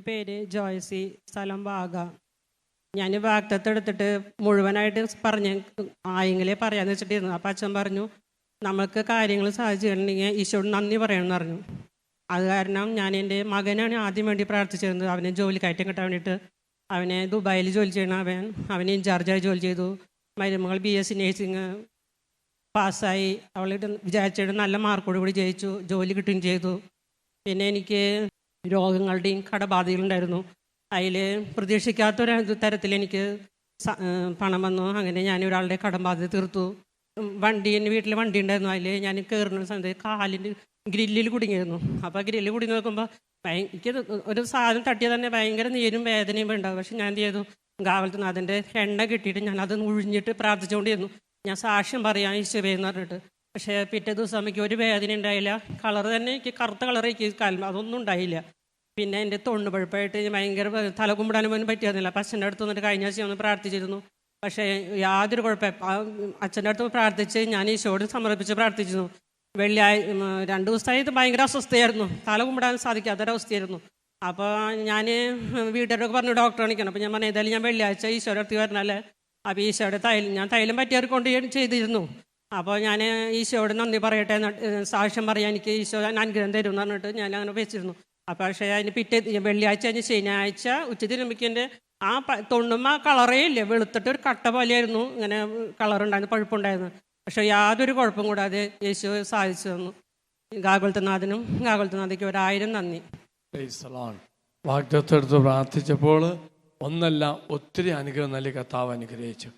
പേര് ജോയ്സി സ്ഥലം വാഗ ഞാൻ വാഗ്ദത്ത് എടുത്തിട്ട് മുഴുവനായിട്ട് പറഞ്ഞ് ആയെങ്കിലേ പറയാന്ന് വെച്ചിട്ടിരുന്നു. അപ്പം അച്ഛൻ പറഞ്ഞു നമുക്ക് കാര്യങ്ങൾ സാധിച്ചിട്ടുണ്ടെങ്കിൽ ഈശോട് നന്ദി പറയണമെന്ന് പറഞ്ഞു. അത് കാരണം ഞാൻ എന്റെ മകനാണ് ആദ്യം വേണ്ടി പ്രാർത്ഥിച്ചിരുന്നത്. അവനെ ജോലി കയറ്റം കിട്ടാൻ വേണ്ടിയിട്ട് അവനെ ദുബായിൽ ജോലി ചെയ്യണം. അവൻ അവനെ ഇൻചാർജായി ജോലി ചെയ്തു. മരുമകൾ ബി എസ് സി നേഴ്സിങ് പാസ്സായി. അവളിട്ട് വിചാരിച്ചിട്ട് നല്ല മാർക്കോട് കൂടി ജയിച്ചു ജോലി കിട്ടുകയും ചെയ്തു. പിന്നെ എനിക്ക് രോഗങ്ങളുടെയും കടബാധകളുണ്ടായിരുന്നു. അതിൽ പ്രതീക്ഷിക്കാത്തൊരു തരത്തിൽ എനിക്ക് പണം വന്നു. അങ്ങനെ ഞാൻ ഒരാളുടെ കടബാധ്യത തീർത്തു. വണ്ടി എന്റെ വീട്ടിൽ വണ്ടി ഉണ്ടായിരുന്നു. അതിൽ ഞാൻ കയറുന്ന സമയത്ത് കാലിന്റെ ഗ്രില്ലിൽ കുടുങ്ങിയിരുന്നു. അപ്പോൾ ഗ്രില്ല് കുടുങ്ങി നോക്കുമ്പോൾ എനിക്ക് ഒരു സാധനം തട്ടിയാൽ തന്നെ ഭയങ്കര നീരും വേദനയും ഉണ്ടാവും. പക്ഷെ ഞാൻ എന്ത് ചെയ്തു? കാവലത്ത് അതിന്റെ എണ്ണ കിട്ടിയിട്ട് ഞാൻ അത് ഉഴിഞ്ഞിട്ട് പ്രാർത്ഥിച്ചുകൊണ്ടിരുന്നു. ഞാൻ സാക്ഷ്യം പറയാം ഈശോയെ എന്ന് പറഞ്ഞിട്ട്. പക്ഷേ പിറ്റേ ദിവസം അമ്മയ്ക്ക് ഒരു വേദന ഉണ്ടായില്ല. കളർ തന്നെ എനിക്ക് കറുത്ത കളർ എനിക്ക് കാലം അതൊന്നും ഉണ്ടായില്ല. പിന്നെ എന്റെ തൊണ്ണു പഴുപ്പായിട്ട് ഭയങ്കര തല കുമ്പിടാനും പോലും പറ്റിയിരുന്നില്ല. അപ്പം അച്ഛന്റെ അടുത്ത് വന്നിട്ട് കഴിഞ്ഞ ആഴ്ച ഒന്ന് പ്രാർത്ഥിച്ചിരുന്നു. പക്ഷേ യാതൊരു കുഴപ്പം അച്ഛന്റെ അടുത്ത് പ്രാർത്ഥിച്ച് ഞാൻ ഈശോട് സമർപ്പിച്ച് പ്രാർത്ഥിച്ചിരുന്നു. വെള്ളിയാഴ്ച രണ്ട് ദിവസമായി ഭയങ്കര അസ്വസ്ഥയായിരുന്നു. തല കുമ്പിടാൻ സാധിക്കാത്തൊരവസ്ഥയായിരുന്നു. അപ്പോൾ ഞാൻ വീട്ടുകാരൊക്കെ പറഞ്ഞു ഡോക്ടർ കാണിക്കണം. അപ്പോൾ ഞാൻ പറഞ്ഞു ഏതായാലും ഞാൻ വെള്ളിയാഴ്ച ഈശോയുടെ അടുത്ത് വരണല്ലേ? അപ്പോൾ ഈശോയുടെ തൈലം ഞാൻ തൈലം പറ്റിയവർ കൊണ്ട് ഞാൻ ചെയ്തിരുന്നു. അപ്പോൾ ഞാൻ ഈശോയോട് നന്ദി പറയട്ടെ സാക്ഷ്യം പറയാൻ എനിക്ക് ഈശോ അനുഗ്രഹം തരും എന്ന് പറഞ്ഞിട്ട് ഞാൻ അങ്ങനെ വെച്ചിരുന്നു അപ്പോൾ പക്ഷേ അതിന് പിറ്റേ വെള്ളിയാഴ്ച അതിന് ശനിയാഴ്ച ഉച്ചതിരുമ്പിക്കന്റെ ആ പ- തൊണ്ണുമ്മ കളറേ ഇല്ല. വെളുത്തിട്ട് ഒരു കട്ട പോലെയായിരുന്നു ഇങ്ങനെ കളറുണ്ടായിരുന്നു പഴുപ്പുണ്ടായിരുന്നു. പക്ഷേ യാതൊരു കുഴപ്പം കൂടാതെ യേശു സാധിച്ചു തന്നു. ഗാകുൽത്തനാഥനും ഗാകുൽത്തനാഥയ്ക്ക് ഒരായിരം നന്ദി. വാഗ്ദത്തെടുത്ത് പ്രാർത്ഥിച്ചപ്പോൾ ഒന്നല്ല ഒത്തിരി അനുഗ്രഹം നൽകി കർത്താവ് അനുഗ്രഹിച്ചു.